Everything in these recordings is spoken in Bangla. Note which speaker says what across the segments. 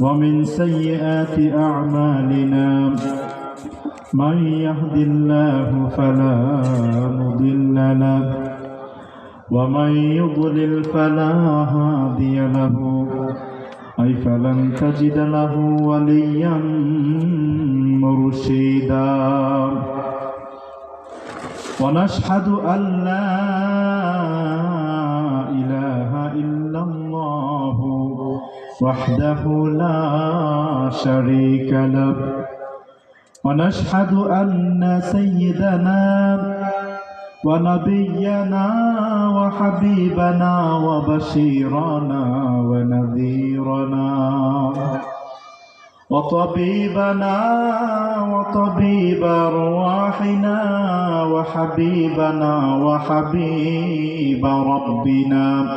Speaker 1: ومن سيئات أعمالنا من يهد الله فلا مضل له ومن يضلل فلا هادي له أي فلن تجد له وليا مرشدا ونشهد أن لا وحده لا شريك له. ونشهد أن سيدنا ونبينا وحبيبنا وبشيرنا ونذيرنا وطبيبنا وطبيب أرواحنا وحبيبنا وحبيب ربنا.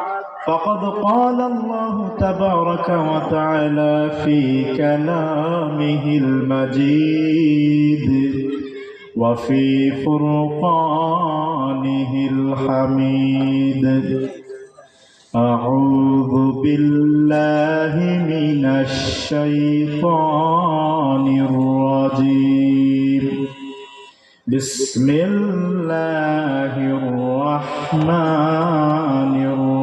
Speaker 1: فقد قال الله تبارك وتعالى في كلامه المجيد وفي فرقانه الحميد. أعوذ بالله من الشيطان الرجيم. بسم الله الرحمن الرحيم.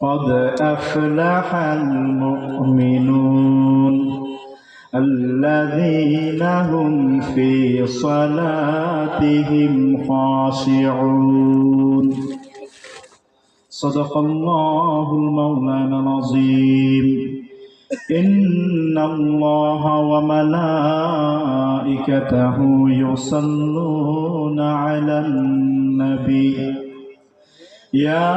Speaker 1: قد أفلح المؤمنون الذين هم في صلاتهم خاشعون. صدق الله المولانا العظيم. إن الله وملائكته يصلون على النبي. يا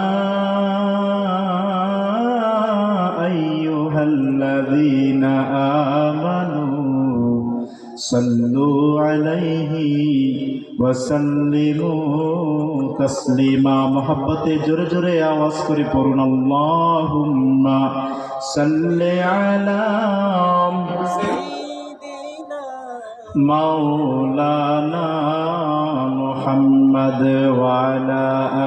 Speaker 1: أيها الذين آمنوا صلوا عليه وسلموا تسليما محبت جرے جرے آواز کری پرون اللهم صل على مولانا محمد وعلى آله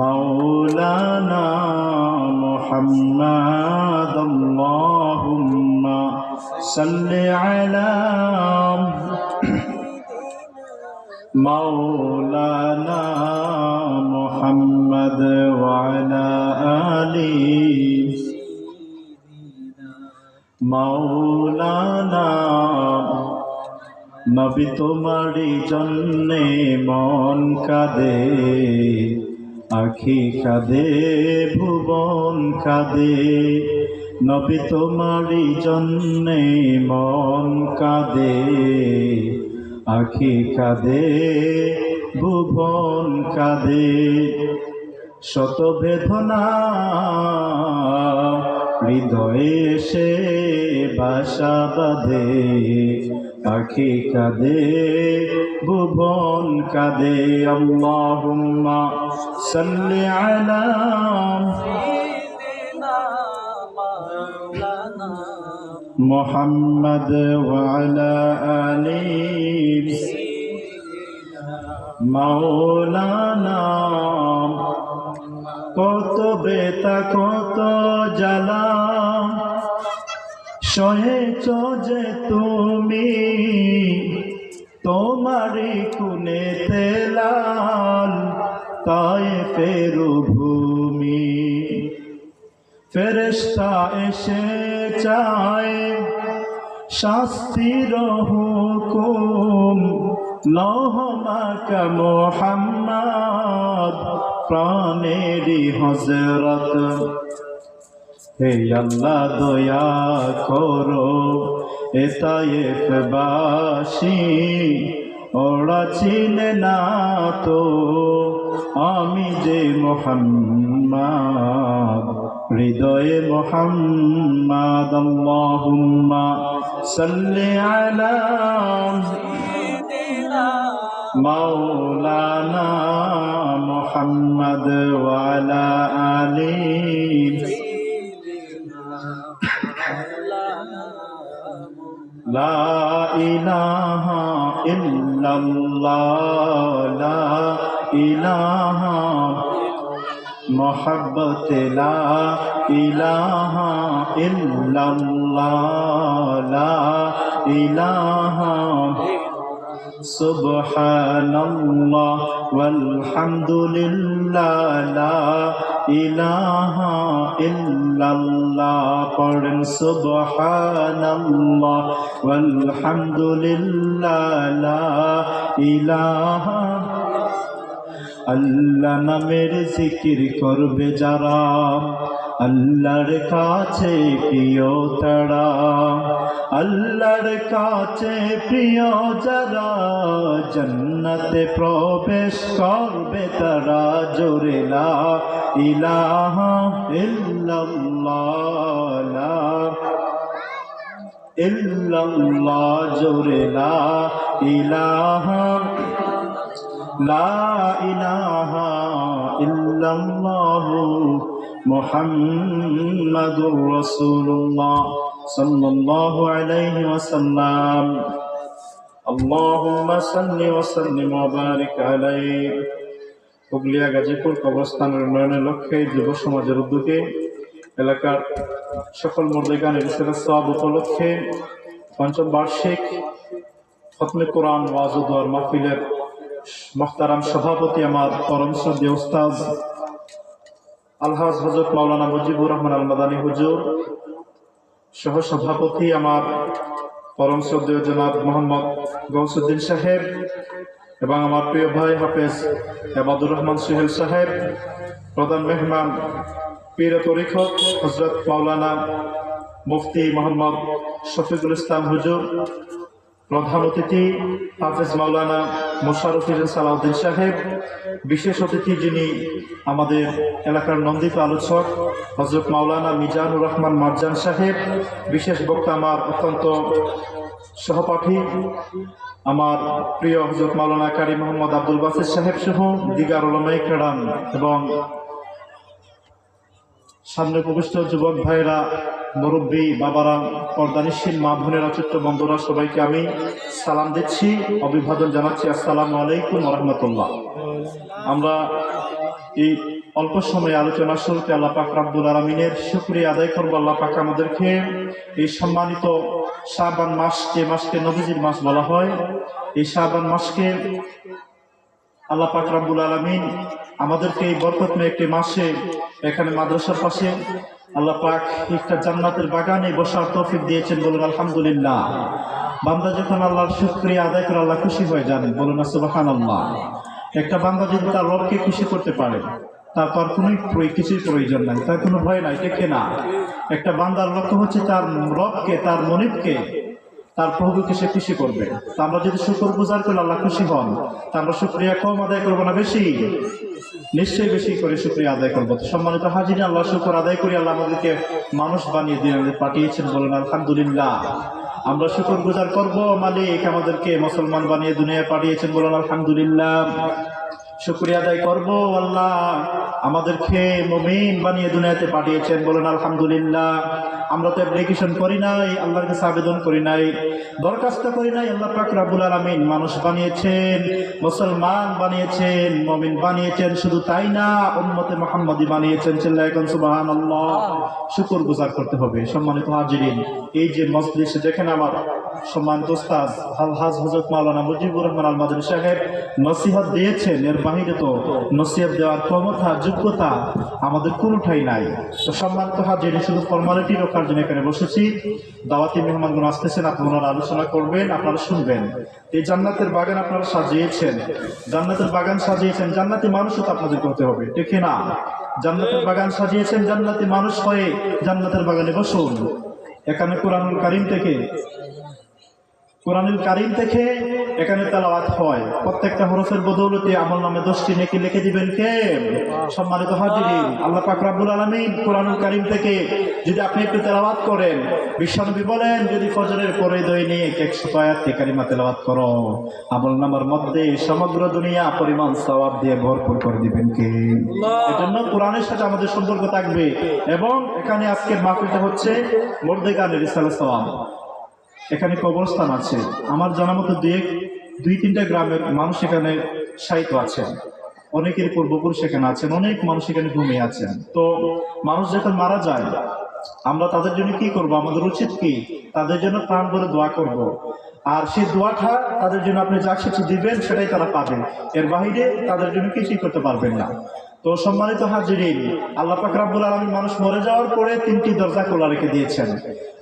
Speaker 1: مولانا محمد اللهم صل على مولانا محمد وعلى آله মাওলানা নবী তোমারই জন্যে মন কাঁদে আখি কাঁদে, ভুবন কাঁদে। নবী তোমারই জন্যে মন কাঁদে। আখি কাঁদে, ভুবন কাঁদে। শত বেদনা হৃদয়ে সে বাসা বাঁধে। পাখি কাঁদে ভুবন কাঁদে আল্লাহুম্মা সাল্লি আলা محمد وعلى آله مولانا কত বেতা কত জ্বালা সহেছ যে তুমি তোমারি কুনে তেলাল তাই ফেরু ভূমি। ফেরেশতা এসে চায় শাস্তির হুকুম লহমাকা মোহাম্মদ, প্রাণেরই হজরত হে আল্লাহ দয়া করো এতায়েত বাসি। ওরা চিনে না তো আমি যে মোহাম্মদ, হৃদয়ে মোহাম্মদ, আল্লাহুম্মা সাল্লি আলা মাওলানা মোহাম্মদ ওয়ালা আলী لا إله إلا الله لا إله محبت لا إله إلا الله لا إله سبحان الله والحمد لله ইলাহা ইল্লাল্লাহ পড়েন সুবহানাল্লাহ আলহামদুলিল্লাহ লা ইলাহা আল্লাহ নামের জিকির করবে যারা। আল্লাহর কাছে প্রিয় তারা, আল্লাহর কাছে প্রিয় যারা, জন্নতে প্রবেশ করবে তারা জোরেলা ইলাহা ইল্লাল্লাহ ইল্লাল্লাহ জোরেলা ইলাহা, লা ইলাহা ইল্লাল্লাহু محمد رسول الله صلى الله عليه وسلم اللهم صل وسلم وبارك عليه হুগলিয়া গাজীপুর কবরস্থানের উন্নয়নের লক্ষ্যে যুব সমাজের উদ্যোগে এলাকার সকল মর্দেগানের সব উপলক্ষে পঞ্চম বার্ষিক খতমে কোরআন ওয়াজুদ্দার মাহফিলের মোখতারাম সভাপতি আমার পরম শ্রদ্ধেয় উস্তাজ আলহাজ হজরত মাওলানা মুজিবুর রহমান আল মাদানী হুজুর সহ সভাপতি আমার পরম শ্রদ্ধেয় জনাব মোহাম্মদ গৌসুদ্দিন সাহেব এবং আমার প্রিয় ভাই হাফেজ এবাদুর রহমান সোহেল সাহেব, প্রধান মেহমান পীর তরিখত হজরত মাওলানা মুফতি মোহাম্মদ শফিকুল ইসলাম হুজুর, প্রধান অতিথি হাফেজ মাওলানা মোশারফ হোসেন সালাউদ্দিন সাহেব, বিশেষ অতিথি যিনি আমাদের এলাকার নন্দিত আলোচক হজরত মাওলানা মিজানুর রহমান মারজান সাহেব, বিশেষ বক্তা আমার অত্যন্ত সহপাঠী, আমার প্রিয় হজরত মাওলানা কারি মোহাম্মদ আব্দুল বাসির সাহেব সহ দিগার ওলামাই কেরাম এবং সামনে উপবিষ্ট যুবক ভাইরা মুরব্বী বাবারা, পর্দানিশীল মা বোনেরা, ছোট্ট বন্ধুরা, সবাইকে আমি সালাম দিচ্ছি, অভিবাদন জানাচ্ছি। আসসালামু আলাইকুম রহমতুল্লাহ। আমরা এই অল্প সময় আলোচনা শুরুতে আল্লাহ পাক রাব্বুল আলমিনের শুক্রিয়া আদায় করব। আল্লাহ পাক আমাদেরকে এই সম্মানিত শাবান মাস, যে মাসকে নবীজির মাস বলা হয়, এই শাবান মাসকে আল্লাহ পাক রাব্বুল আলমিন আমাদেরকে এই বরকতময় একটি মাসে এখানে মাদ্রাসার পাশে আল্লাহ পাক একটা জান্নাতের বাগানে বসার তৌফিক দিয়েছেন বলুন আলহামদুলিল্লাহ। বান্দা যখন আল্লাহর শুক্রিয়া আদায় করে আল্লাহ খুশি হয়ে জানেন বলুন সুবাহান আল্লাহ একটা বান্দা যদি তার রবকে খুশি করতে পারে, তার তার কোনো কিছুই প্রয়োজন নাই, তার কোনো ভয় নাই, দেখে না। একটা বান্দার লক্ষ্য হচ্ছে তার রবকে, তার মনিবকে, তার প্রভুকে সে খুশি করবে। তা আমরা যদি শুকর গুজার করলে আল্লাহ খুশি হন, তা আমরা শুক্রিয়া কম আদায় করব না বেশি? নিশ্চয়ই বেশি করে শুক্রিয়া আদায় করব। সম্মানিত হাজির আল্লাহ শুকর আদায় করি, আল্লাহ আমাদেরকে মানুষ বানিয়ে দিয়ে আমাদের পাঠিয়েছেন বলেন, আলহামদুলিল্লাহ। আমরা শুকর গুজার করব, মালিক আমাদেরকে মুসলমান বানিয়ে দুনিয়ায় পাঠিয়েছেন বলেন, আলহামদুলিল্লাহ। শুক্রিয়া আদায় করব, আল্লাহ আমাদেরকে মমিন বানিয়ে দুনিয়াতে পাঠিয়েছেন বলেন, আলহামদুলিল্লাহ। আমরা তো অ্যাপ্লিকেশন করি নাই আল্লাহর কাছে আবেদন করি নাই দরখাস্ত করি নাই আল্লাহ পাক রাবুল আলমিন মানুষ বানিয়েছেন মুসলমান বানিয়েছেন মমিন বানিয়েছেন শুধু তাই না উম্মতে মোহাম্মদী বানিয়েছেন চিল্লাহ এখন সুবহানাল্লাহ। শুকর গুজার করতে হবে সম্মানিত হাজিরিন এই যে মজলিস যেখানে আমার সম্মানিত ওস্তাদ আলহাজ হজরত মাওলানা মুজিবুর রহমান আল মাদানী সাহেব, নসিহত দিয়েছেন এর বাহিরে তো নসিহত দেওয়ার ক্ষমতা, যোগ্যতা আমাদের কোনোটাই নাই। তো সম্মানিত হাজির শুধু ফর্মালিটি রক্ষার জন্য এখানে বসেছি। দাওয়াতি মেহমানগুলো আসতেছেন, আপনারা আলোচনা করবেন, আপনারা শুনবেন। এই জান্নাতের বাগান আপনারা সাজিয়েছেন। জান্নাতের বাগান সাজিয়েছেন, জান্নাতি মানুষও তো আপনাদেরকে হতে হবে, ঠিক না? জান্নাতের বাগান সাজিয়েছেন, জান্নাতি মানুষ হয়ে জান্নাতের বাগানে বসুন। এখানে কোরআনুল কারিম থেকে কোরআনুল কারিম থেকে এখানে তেলাওয়াত হয়। প্রত্যেকটা হরফের বদৌলতে আমল নামে দশটি নেকি লিখে দিবেন কে? সম্মানিত হাজিরিন আল্লাহ পাক রাব্বুল আলামিন কোরআনুল কারিম থেকে যদি আপনি একটু তেলাওয়াত করেন বিশ্বনবী বলেন যদি ফজরের পরে দৈনিক একশো আয়াত কারিমা তেলাওয়াত করো আমল নামার মধ্যে সমগ্র দুনিয়া পরিমাণ সওয়াব দিয়ে ভরপুর করে দিবেন কে? এজন্য কোরআনের সাথে আমাদের সম্পর্ক থাকবে। এবং এখানে আজকের মাহফিলটা হচ্ছে মর্দে গানের ইসালে সওয়াব। এখানে কবরস্থান আছে। আমার জানা মতো দুই দুই তিনটা গ্রামের মানুষ এখানে সাহিত্য আছেন। অনেকের পূর্বপুরুষ সেখানে আছেন, অনেক মানুষ এখানে ঘুমিয়ে আছেন। তো মানুষ যখন মারা যায়, আমরা তাদের জন্য কি করব? আমাদের উচিত কি? তাদের জন্য প্রাণ বলে দোয়া করব। আর সেই দোয়াটা তাদের জন্য আপনি যা কিছু দিবেন, সেটাই তারা পাবেন। এর বাহিরে তাদের জন্য কিছুই করতে পারবেন না। তো সম্মানিত হাজিরিন, আল্লাহ পাক আলামিন মানুষ মরে যাওয়ার পরে তিনটি দরজা খোলা রেখে দিয়েছেন।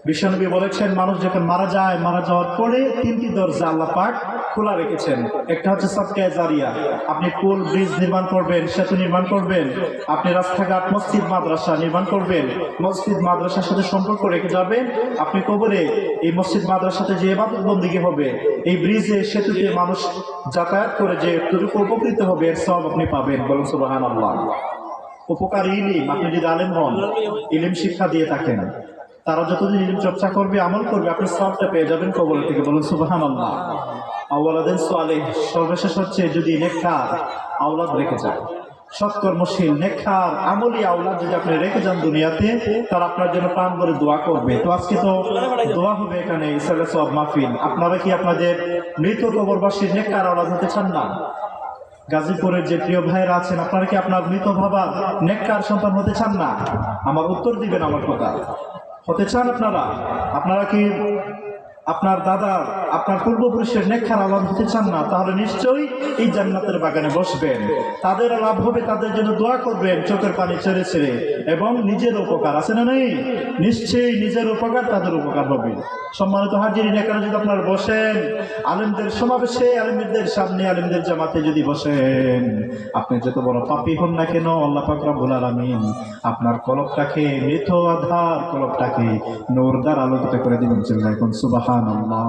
Speaker 1: বিশ্বনবী বলেছেন, মানুষ যখন মারা যায়, মারা যাওয়ার পরে তিনটি দরজা আল্লাহ পাক খোলা রেখেছেন। একটা হচ্ছে সৎকায় জারিয়া। আপনি পুল, ব্রিজ নির্মাণ করবেন, সেতু নির্মাণ করবেন, আপনি রাস্তাঘাট, মসজিদ, মাদ্রাসা নির্মাণ করবেন, মসজিদ, মাদ্রাসার সাথে সম্পর্ক রেখে যাবেন আপনি কবরে এই মসজিদ, মাদ্রাসাতে যে এবাদত বন্দিগি হবে, এই ব্রিজে, সেতুতে মানুষ যাতায়াত করে যে যতটুকু উপকৃত হবে, এর সব আপনি পাবেন। বলুন সুবাহান আল্লাহ উপকারী ইলিম। আপনি যদি আলেম হন, ইলিম শিক্ষা দিয়ে থাকেন। তারা যতদিন ইলিম চর্চা করবে, আমল করবে, আপনি সবটা পেয়ে যাবেন কবর থেকে বলুন সুবাহান আল্লাহ আওয়ালাদের সোয়ালে সর্বশেষ হচ্ছে যদি নেককার আওলাদ রেখে যায়। সৎকর্মশীল, নেককার, আমলি আওলাদ যদি আপনি রেখে যান দুনিয়াতে, তারা আপনার জন্য প্রাণ করে দোয়া করবে। তো আজকে তো দোয়া হবে এখানে ইসরায়েল সব মাহফিল। আপনারা কি আপনাদের মৃত কবরবাসীর নেককার আওলাদ হতে চান না? গাজীপুরের যে প্রিয় ভাইয়েরা আছেন, আপনারা কি আপনার মৃত ভাবা নেককার সন্তান হতে চান না? আমার উত্তর দিবেন আমার কথা। হতে চান আপনারা? আপনারা কি আপনার দাদার আপনার পূর্বপুরুষের নেককার আলাপ হতে চান না, তাহলে নিশ্চয়ই এই জান্নাতের বাগানে বসবেন। তাদের লাভ হবে তাদের জন্য দোয়া করবেন, চোখের পানি ছেড়ে ছেড়ে, এবং নিজের উপকার, আছে না নেই? নিশ্চয়ই নিজের উপকার তাদের উপকার হবে। সম্মানিত হাজিরিন এখানে যদি আপনারা বসেন, আলেমদের সমাবেশে, আলেমদের সামনে, আলেমদের জামাতে যদি বসেন, আপনি যত বড় পাপি হন না কেন, আল্লাহ পাক রব্বুল আলামিন আপনার কলবটাকে মৃত আধার কলবটাকে নূরদার আলোকিত করে দিবেন। চিল্লা এখন সুবহানাল্লাহ।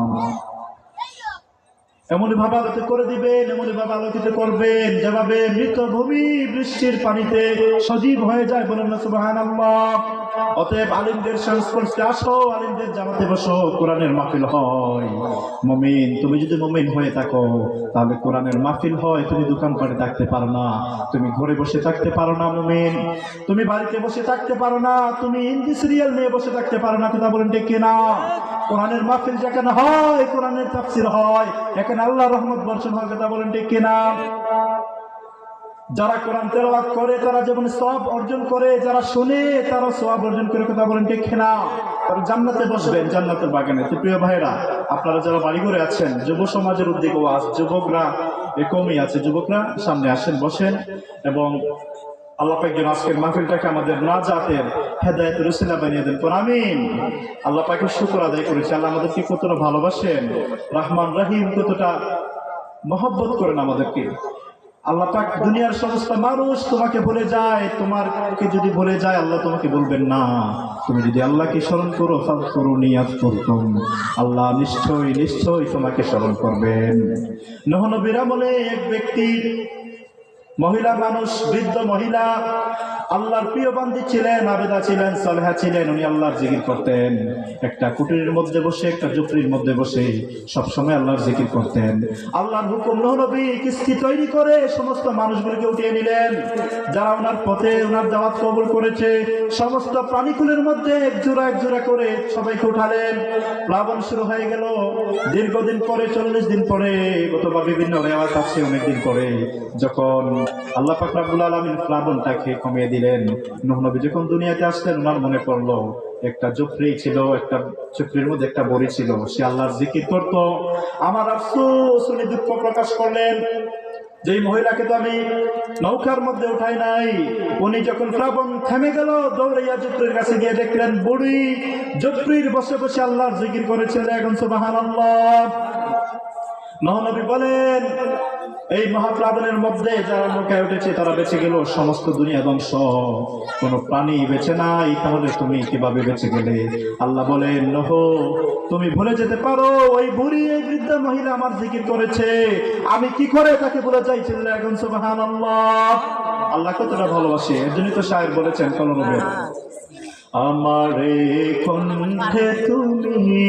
Speaker 1: এমনই ভাবে আলোকিত করে দিবেন, এমনই ভাবে আলোকিত করবেন। যেভাবে মৃত ভূমি বৃষ্টির পানিতে সজীব হয়ে যায় বলেন সুবাহান অতএব আলিমদের সংস্পর্শে আসো, আলিমদের জামাতে বসো, কোরআনের মাহফিল হয়। মমিন, তুমি যদি মমিন হয়ে থাকো, তাহলে কোরআনের মাহফিল হয়। তুমি দোকানপাটে থাকতে পারো না, তুমি ঘরে বসে থাকতে পারো না, মমিন। তুমি বাড়িতে বসে থাকতে পারো না, তুমি হিন্দি সিরিয়াল নিয়ে বসে থাকতে পারো না, কথা বলেন ডেকে না কোরআনের মাহফিল যেখানে হয়, কোরআনের তাফসির হয়, এখানে আল্লাহ রহমত বর্ষণ হয়, কথা বলেন ডেকে কিনা? যারা কোরআন তেলাওয়াত করে, তারা যেমন সব অর্জন করে, যারা শুনে তারা সব অর্জন করে কথা বলেন, ঠিক কিনা? তারা জান্নাতে বসবেন, জান্নাতের বাগানে। তো প্রিয় ভাইরা আপনারা যারা বাড়ি করে আছেন, যুব সমাজের উদ্যোগ আজ যুবকরা কমই আছে। যুবকরা সামনে আসেন, বসেন এবং আল্লাহ পাক আজকের মাহফিলটাকে আমাদের না জাতের হেদায়ত রসিলা বানিয়ে দেন। আমিন। আল্লাহ পাকে শুক্র আদায় করেছে। আল্লাহ আমাদেরকে কতটা ভালোবাসেন। রহমান রাহিম কতটা মহব্বত করেন আমাদেরকে। আল্লাহ পাক দুনিয়ার সমস্ত মানুষ তোমাকে বলে যায় তোমারকে যদি বলে যায়, আল্লাহ তোমাকে বলবেন না। তুমি যদি আল্লাহকে স্মরণ করো ফাল করো নিয়াত করতুম আল্লাহ নিশ্চয়ই নিশ্চয়ই তোমাকে স্মরণ করবেন। নহনবীরা বলে এক ব্যক্তি, মহিলা মানুষ, বৃদ্ধ মহিলা আল্লাহর প্রিয় বান্ধী ছিলেন, আবেদা ছিলেন, সলেহা ছিলেন, উনি আল্লাহর জিকির করতেন। একটা কুটিরের মধ্যে বসে, একটা জুপড়ির মধ্যে বসে সবসময় আল্লাহর জিকির করতেন। আল্লাহর হুকুম নবী, কিস্তি তৈরি করে সমস্ত মানুষগুলোকে উঠিয়ে নিলেন। যারা ওনার পথে ওনার দাওয়াত কবুল করেছে, সমস্ত প্রাণীকুলের মধ্যে এক জোড়া এক জোড়া করে সবাইকে উঠালেন। প্লাবন শুরু হয়ে গেল। দীর্ঘদিন পরে, চল্লিশ দিন পরে, অথবা বিভিন্ন রেওয়াজ আছে অনেকদিন পরে, যখন আল্লাহ পাক রাব্বুল আলামিন প্লাবনটাকে কমিয়ে দিলেন। নূহ নবী যখন দুনিয়াতে আসলেন, ওনার মনে পড়ল, একটা জফরি ছিল, একটা চক্রের মধ্যে একটা বড়ি ছিল। সে আল্লাহর জিকির করত। আমার আফসোস, উনি দুঃখ প্রকাশ করলেন। যেই মহিলাকে তো আমি নৌকার মধ্যে উঠাই নাই, উনি যখন প্লাবন থেমে গেল, দৌড়াইয়া জফরির কাছে গিয়ে দেখলেন, বুড়ি জফরির বসে বসে আল্লাহর জিকির করেছিল। এখন সুবাহান আল্লাহ মহানবী বলেন এই মহাপ্লাবনের মধ্যে যারা নৌকায় উঠেছে, তারা বেঁচে গেল, সমস্ত দুনিয়া ধ্বংস। কোন প্রাণী বেঁচে নাই, তাহলে তুমি কীভাবে বেঁচে গেলে? আল্লাহ বলেন, নহ, তুমি ভুলে যেতে পারো, ওই বুড়ি, এই বৃদ্ধ মহিলা আমার জিকির করেছে। আমি কি করে তাকে বলে চাইছিল এখন সুবাহান আল্লাহ আল্লাহ কতটা ভালোবাসে, এর জন্যই তো সাহেব বলেছেন কলরবের আমারে কণ্ঠে তুমি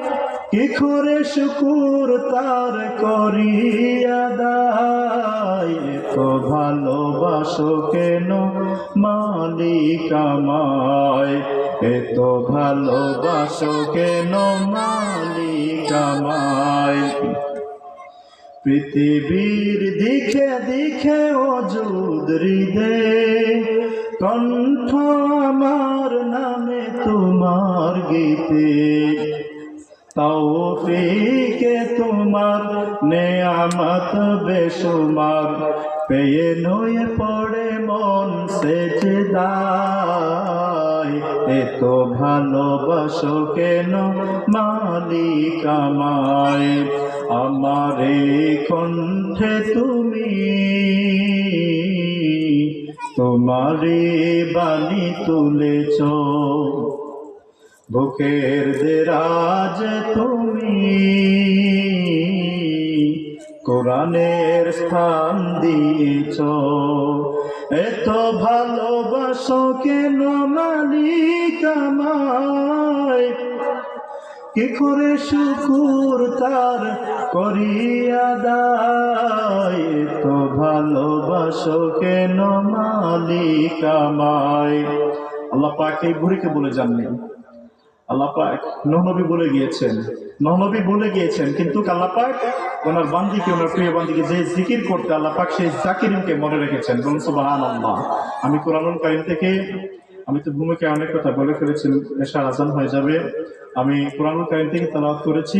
Speaker 1: কি করে শুকুর তার করিয়া এত ভালোবাসো কেন মালিক আমায়? এত ভালোবাসো কেন মালিক আমায়? পৃথিবীর দিকে দিকে অযুদ হৃদে, কণ্ঠ আমার নামে তোমার গীতে। তৌফিকে তোমার নেয়ামত বেশুমার। পেয়ে নয়ে পড়ে মন সেজদায়। এত ভালোবাসো কেন মালিক আমায়? আমারে কণ্ঠে তুমি তোমারে বাণী তুলেছ। বুকের দেরাজ তুমি। কোরআনের স্থান দিয়েছ। এত ভালোবাসো কেন মালিক আমায়? কি করে শুকুর তার করিয়া দায়? তো ভালোবাসো কেন মালিক আমায়? আল্লাহ পাক বুড়িকে বলে জানলেন আল্লাহ নহনবী বলে গিয়েছেন। নহনবী বলে গিয়েছেন, কিন্তু আল্লাহ ওনার বান্দিকে, ওনার প্রিয় বান্দিকে যে জিকির করতে আল্লাহ পাক সেই জাকিরিনকে মনে রেখেছেন। বলুন সুবাহান আল্লাহ আমি কোরআন কারিম থেকে, আমি তো ভূমিকে অনেক কথা বলে ফেলেছি, এসার আজান হয়ে যাবে। আমি কোরআন কারিম থেকে তালাওয়াত করেছি।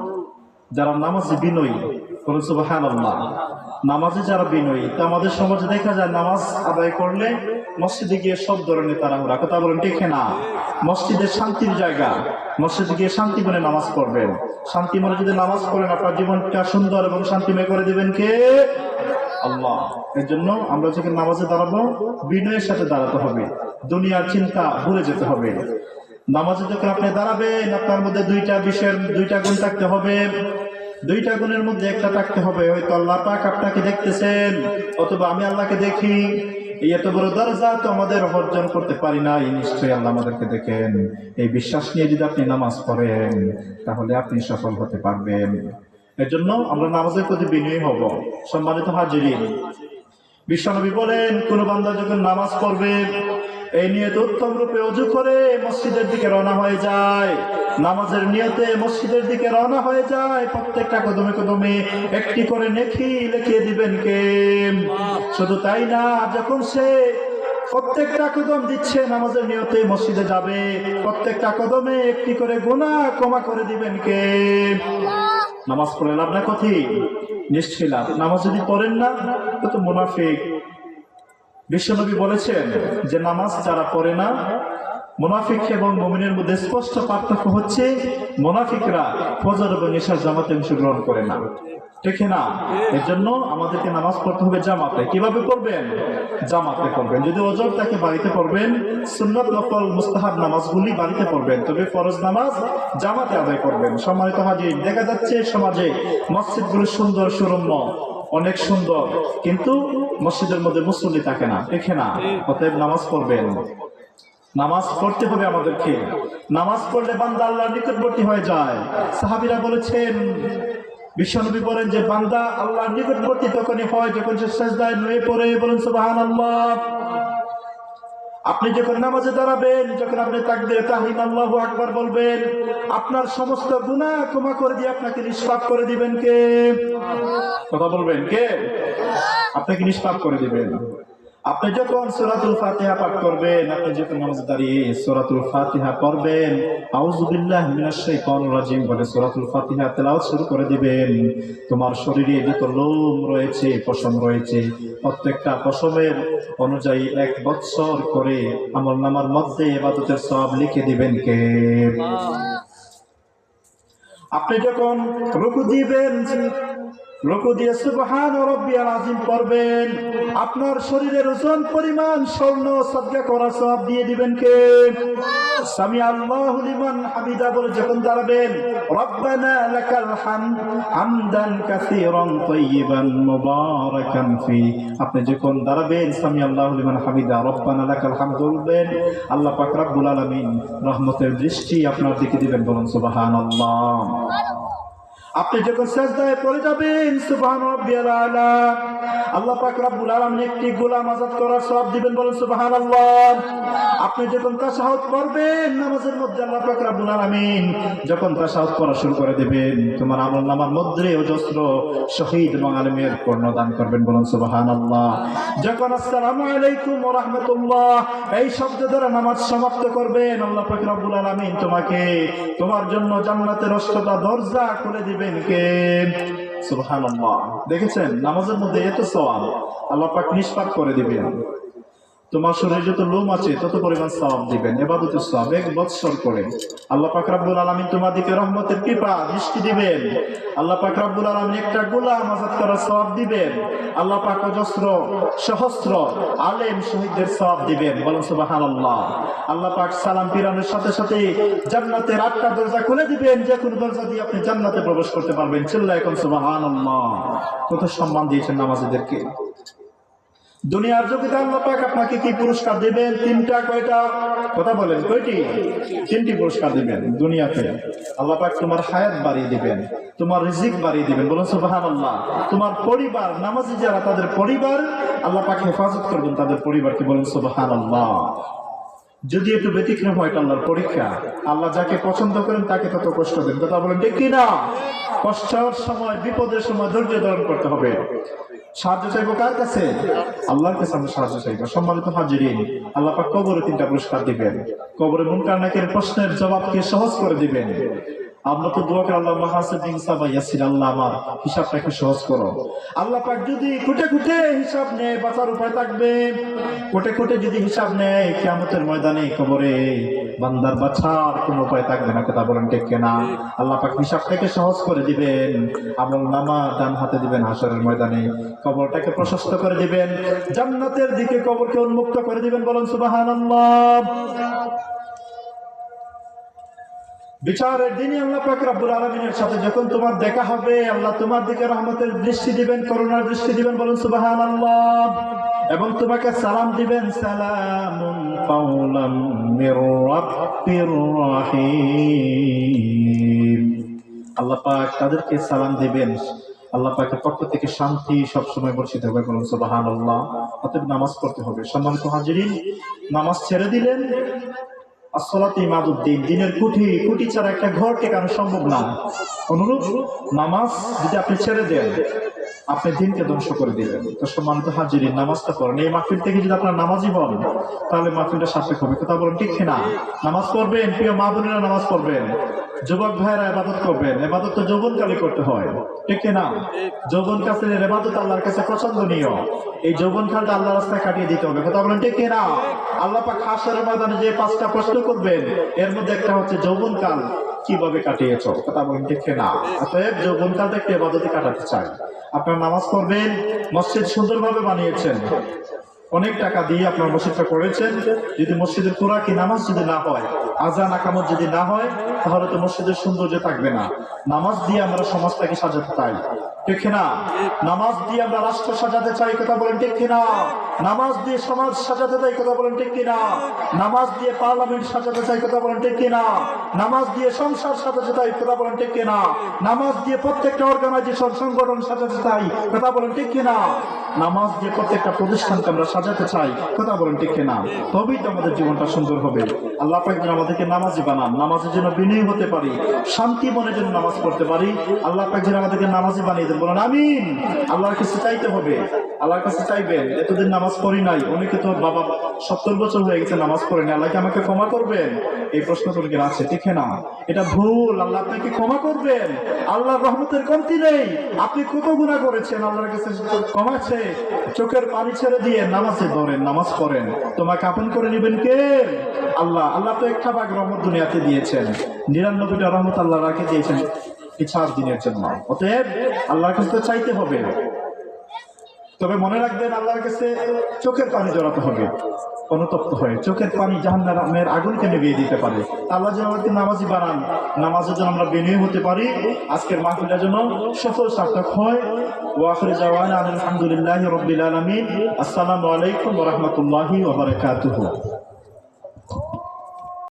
Speaker 1: যারা নামাজে বিনয়ী সুবহানাল্লাহ। নামাজে যারা বিনয়ী, তো আমাদের সমাজে দেখা যায় নামাজ আদায় করলে মসজিদে গিয়ে সব ধরনের তাড়াহুড়া। কথা বলেন ঠিক না মসজিদের শান্তির জায়গা। মসজিদে গিয়ে শান্তি মনে নামাজ পড়বেন। শান্তি মনে যদি নামাজ পড়েন, আপনার জীবনটা সুন্দর এবং শান্তিময় করে দিবেন কে? আল্লাহ। এর জন্য আমরা যখন নামাজে দাঁড়াবো, বিনয়ের সাথে দাঁড়াতে হবে। দুনিয়ার চিন্তা ভুলে যেতে হবে। নামাজে যখন আপনি দাঁড়াবেন, আপনার মধ্যে দুইটা বিষয়ের, দুইটা গুণ থাকতে হবে। দুইটা গুণের মধ্যে একটা থাকতে হবে। হয়তো আল্লাহ পাক আপনাকে দেখতেছেন, অথবা আমি আল্লাহকে দেখি। এত বড় দরজা তো আমাদের অর্জন করতে পারি না এই নিশ্চয়ই আল্লাহ আমাদেরকে দেখেন। এই বিশ্বাস নিয়ে যদি আপনি নামাজ পড়েন, তাহলে আপনি সফল হতে পারবেন। এর জন্য আমরা নামাজের প্রতি বিনয়ী হব। সম্মানিত হাজিরিন, বিশ্বনবী বলেন, কোন বান্দা যখন নামাজ পড়বে এই নিয়ত উত্তম রূপে অজু করে মসজিদের দিকে রওনা হয়ে যায়। নামাজের নিয়তে মসজিদের দিকে রওনা হয়ে যায়। প্রত্যেকটা কদমে কদমে একটি করে নেখি লিখিয়ে দিবেন কে? শুধু তাই না, যখন সে প্রত্যেকটা কদম দিচ্ছে, নামাজের নিয়তে মসজিদে যাবে। প্রত্যেকটা কদমে একটি করে গোনা ক্ষমা করে দিবেন কে? নামাজ পড়ে লাভ না কথি নিশ্চয়ই লাভ। নামাজ যদি পড়েন না তো মুনাফিক। বিশ্বনবী বলেছেন যে নামাজ যারা পড়ে না, মুনাফিক এবং মমিনের মধ্যে স্পষ্ট পার্থক্য হচ্ছে মুনাফিকরা ফজর এবং ঈশার জামাতে অংশগ্রহণ করে না। ঠিক না? এর জন্য আমাদেরকে নামাজ পড়তে হবে জামাতে। কীভাবে পড়বেন? জামাতে পড়বেন। যদি ওজোর তাকে বাড়িতে পড়বেন, সুন্নত নফল মুস্তাহাব নামাজগুলি বাড়িতে পড়বেন। তবে ফরজ নামাজ জামাতে আদায় করবেন। সম্মানিত হাজির, দেখা যাচ্ছে সমাজে মসজিদগুলো সুন্দর সুরম্য। অনেক সুন্দর, কিন্তু মসজিদের মধ্যে মুসল্লি থাকে না, দেখে না। অতএব নামাজ পড়বেন। নামাজ পড়তে হবে আমাদেরকে। নামাজ পড়লে বান্দা আল্লাহর নিকটবর্তী হয়ে যায়। সাহাবিরা বলেছেন, বিশ্বনবী বলেন যে, বান্দা আল্লাহর নিকটবর্তী তখনই হয় যখন সে শেষদায় নুয়ে পড়ে। বলেন, সুবহানাল্লাহ। আপনি যখন নামাজে দাঁড়াবেন যখন আপনি তাকবীরে আল্লাহু আকবার বলবেন আপনার সমস্ত গুণা ক্ষমা করে দিয়ে আপনাকে নিষ্পাপ করে দিবেন কে? কথা বলবেন কে? আপনাকে নিষ্পাপ করে দিবেন। আপনি যখন সূরাতুল ফাতিহা পাঠ করবেন আপনি যখন নামাজে দাঁড়িয়ে সূরাতুল ফাতিহা পড়বেন মিনাশ শাইতানির রাজিম বলে সূরাতুল ফাতিহা তেলাওয়াত শুরু করে দিবেন। তোমার শরীরে যত লোম রয়েছে পশম রয়েছে। প্রত্যেকটা পশমের অনুযায়ী এক বৎসর করে আমল নামার মধ্যে ইবাদতের সব লিখে দিবেন কে? আপনি যখন রুকু দিবেন রুকু দিয়ে সুবহান রব্বিয়াল আযীম পড়বেন। আপনার শরীরের ওজন পরিমাণ, স্বর্ণ সদকা করা সব দিয়ে দিবেন কে? সামি আল্লাহু লিমান হামিদা বলে যখন দাঁড়াবেন, রব্বানা লাকাল হামদ হামদান কাসীরান তাইয়িবান মুবারাকান ফি। আপনি যখন দাঁড়াবেন সামি আল্লাহু লিমান হামিদা, রব্বানা লাকাল হামদ বলবেন, আল্লাহ পাক রব্বুল আলামিন রহমতের দৃষ্টি আপনার দিকে দিবেন বলুন, সুবহানাল্লাহ। আপনি যখন সেজদায় পড়ে যাবেন সুবহান রাব্বিয়াল আলা। আল্লাহ পাক রব্বুল আলামিন একটি গোলাম আজাদ করার সওয়াব দিবেন, বলেন সুবহানাল্লাহ। আপনি যখন তাশাহুদ পড়বেন, নামাজের মধ্যে আল্লাহ পাক রব্বুল আলামিন যখন তাশাহুদ পড়া শুরু করে দিবেন, তোমার আমল নামার মধ্যে অজস্র শহীদ এবং আলমের পূর্ণ দান করবেন, বলেন সুবহানাল্লাহ। যখন আসসালামু আলাইকুম ওয়া রাহমাতুল্লাহ, এই শব্দ দ্বারা নামাজ সমাপ্ত করবেন, আল্লাহ পাক রব্বুল আলামিন তোমাকে তোমার জন্য জান্নাতের অষ্টটা দরজা খুলে দিবেন। কে সুবহানাল্লাহ। দেখেছেন নামাজের মধ্যে এত সওয়াব আল্লাহ পাক নিষ্পাপ করে দিবেন। তোমার শরীরে যত লোম আছে, তত পরিমাণ সওয়াব দিবেন এবাদতের সওয়াব এক বৎসর করে। আল্লাহ পাক রব্বুল আলামিন তোমাদেরকে রহমতের কৃপা, দৃষ্টি দিবেন। আল্লাহ পাক রব্বুল আলামিন একটা গোলাম আজাদ করার সওয়াব দিবেন। আল্লাহ পাক অজস্র সহস্র আলেম শহীদদের সওয়াব দিবেন। বলেন সুবহানাল্লাহ। আল্লাহ পাক সালাম ফিরানোর সাথে সাথে জান্নাতের আটটা দরজা খুলে দিবেন। যে কোনো দরজা দিয়ে আপনি জান্নাতে প্রবেশ করতে পারবেন। চিল্লা এখন সুবহানাল্লাহ। কত সম্মান দিয়েছেন নামাজীদেরকে। দুনিয়ার জগতে আল্লাহ পাক আপনাকে কি পুরস্কার দেবেন? তিনটা, কয়টা? কথা বলেন, কয়টি? তিনটি পুরস্কার দেবেন দুনিয়াতে। আল্লাহ পাক তোমার হায়াত বাড়িয়ে দিবেন, তোমার রিজিক বাড়িয়ে দিবেন। বলুন, সুবহানাল্লাহ। তোমার পরিবার, নামাজি যারা, তাদের পরিবার আল্লাহ পাক হেফাজত করবেন, তাদের পরিবারকে বলুন, সুবহানাল্লাহ। যদি একটু ব্যতিক্রম হয় আল্লাহর পরীক্ষা। আল্লাহ যাকে পছন্দ করেন তাকে তত কষ্ট দেন। কথা বলেন ঠিক না কষ্টের সময়, বিপদের সময় ধৈর্য ধারণ করতে হবে। সাহায্য চাইব কার কাছে? আল্লাহর কাছে আমরা সাহায্য চাইব। সম্মানিত হাজিরিন, আল্লাহ কবরে তিনটা পুরস্কার দিবেন। কবরে মুনকার নাকের প্রশ্নের জবাবকে সহজ করে দিবেন। আমরা তো দোয়া করে, আল্লাহ মাহাসিন সাবা ইয়াসির, আল্লাহ আমার হিসাবটাকে সহজ করো। আল্লাহ পাক যদি কুটে কুটে হিসাব নেয়, বাঁচার উপায় থাকবে। কোটে কোটে যদি হিসাব নেয়, কিয়ামতের ময়দানে, কবরে বান্দার বাছার কোনো উপায় থাকবে না, কথা বলেন ঠিক কেনা? আল্লাহ পাক হিসাবটাকে সহজ করে দিবেন, আমল নামা ডান হাতে দিবেন হাসরের ময়দানে, কবরটাকে প্রশস্ত করে দিবেন, জান্নাতের দিকে কবরকে উন্মুক্ত করে দিবেন, বলেন সুবহানাল্লাহ। বিচারের দিনই আল্লাহ পাক রব্বুল আলামিনের সাথে যখন তোমার দেখা হবে, আল্লাহ তোমার দিকে রহমতের দৃষ্টি দিবেন, করুণার দৃষ্টি দিবেন, বলুন সুবহানাল্লাহ। এবং তোমাকে সালাম দিবেন রাব্বির রাহিম। আল্লাহ পাক তাদেরকে সালাম দিবেন। আল্লাহ পাকের পক্ষ থেকে শান্তি সবসময় বর্ষিত হবে, বলুন সুবহানাল্লাহ। অতএব নামাজ পড়তে হবে। সম্মানিত হাজিরিন, নামাজ ছেড়ে দিলেন ছাড়া একটা ঘর টেকানো সম্ভব না? অনুরূপ নামাজ যদি আপনি ছেড়ে দেন আপনি দিনকে ধ্বংস করে দিলেন তো সম্মানিত হাজির নামাজটা পড়েন। এই মাহফিল থেকে যদি আপনার নামাজি হন তাহলে মাহফিলটা সার্থক হবে। কথা বলেন ঠিক না নামাজ পড়বেন, প্রিয় মা বোনেরা নামাজ পড়বেন। যুবক ভাইয়েরা এবাদত করবেন। এবাদত তো যৌবনকালে করতে হয়। ঠিক না যৌবন কাছে এবাদত আল্লাহর কাছে পছন্দনীয়। এই যৌবন কালটা আল্লাহ রাস্তায় কাটিয়ে দিতে হবে। কথা বলেন ঠিক না আল্লাহ পাক হাসরের ময়দানে যে পাঁচটা প্রশ্ন করবেন, এর মধ্যে একটা হচ্ছে যৌবন কাল কীভাবে কাটিয়েছ? কথা বলেন ঠিক না অতএব যৌবনকাল একটু এবাদতে কাটাতে চাই। আপনার নামাজ পড়বেন, মসজিদ সুন্দরভাবে বানিয়েছেন। অনেক টাকা দিয়ে আপনার মসজিদটা করেছেন। যদি মসজিদের তোরা কি নামাজ যদি না হয়, আজান আকামত যদি না হয়, তাহলে তো মসজিদের সৌন্দর্য থাকবে না। নামাজ দিয়ে আমরা সমাজটাকে সাজাতে চাই। ঠিক না। নামাজ দিয়ে আমরা রাষ্ট্র সাজাতে চাই কথা বলেন, ঠিক কিনা? নামাজ দিয়ে সমাজ সাজাতে চাই কথা বলেন, ঠিক কিনা? নামাজ দিয়ে পার্লামেন্ট সাজাতে চাই কথা বলেন, ঠিক কিনা? নামাজ দিয়ে সংসার সাজাতে চাই কথা বলেন, ঠিক কিনা? নামাজ দিয়ে প্রত্যেকটা অর্গানাইজেশন সংগঠন সাজাতে চাই কথা বলেন, ঠিক কিনা? নামাজ দিয়ে প্রত্যেকটা প্রতিষ্ঠানকে আমরা সাজাতে চাই কথা বলেন, ঠিক কিনা? তবেই তো আমাদের জীবনটা সুন্দর হবে। আল্লাহ পাক যেন আমাদেরকে নামাজি বানান, নামাজের জন্য বিনয় হতে পারি, শান্তি মনে যেন নামাজ পড়তে পারি। আল্লাহ পাক যেন আমাদেরকে নামাজি বানিয়ে দেন বলেন, আমিন। আল্লাহর কাছে চাইতে হবে, আল্লাহর কাছে চাইবেন। এতদিন নামাজ পড়ি নাই, অনেকে তো বাবা সত্তর বছর হয়ে গেছে নামাজ পড়েনি আল্লাহকে আমাকে ক্ষমা করবেন? এই প্রশ্ন তোর আছে, ঠিক না? এটা ভুল, আল্লাহ আপনাকে ক্ষমা করবেন। আল্লাহর রহমতের কমতি নেই। আপনি কত গুণা করেছেন, আল্লাহর কাছে ক্ষমাছে চোখের পানি ছেড়ে দিয়ে নামাজে ধরেন, নামাজ পড়েন। তোমাকে আপন করে নেবেন কে? আল্লাহ আল্লাহ তো একটা ভাগ রহমত দুনিয়াতে দিয়েছেন। নিরানব্বইটা রহমত আল্লাহ রাখে দিয়েছেন। চার দিনের জন্য। অতএব আল্লাহর কাছে চাইতে হবে। তবে মনে রাখবেন, আল্লাহর কাছে চোখের পানি জড়াতে হবে, অনুতপ্ত হয়ে। চোখের পানি জাহান্নামের আগুনকে নিভিয়ে দিতে পারে। আল্লাহ যেন আমাদেরকে নামাজি বানান নামাজের জন্য আমরা বিনয়ী হতে পারি। আজকের মাহফিলের জন্য সফল সার্থক হয়। ওয়াখরে জাওয়ান আলহামদুলিল্লাহ রবিল আলমিন। আসসালামু আলাইকুম রহমতুল্লাহি ওবরাকাতুহু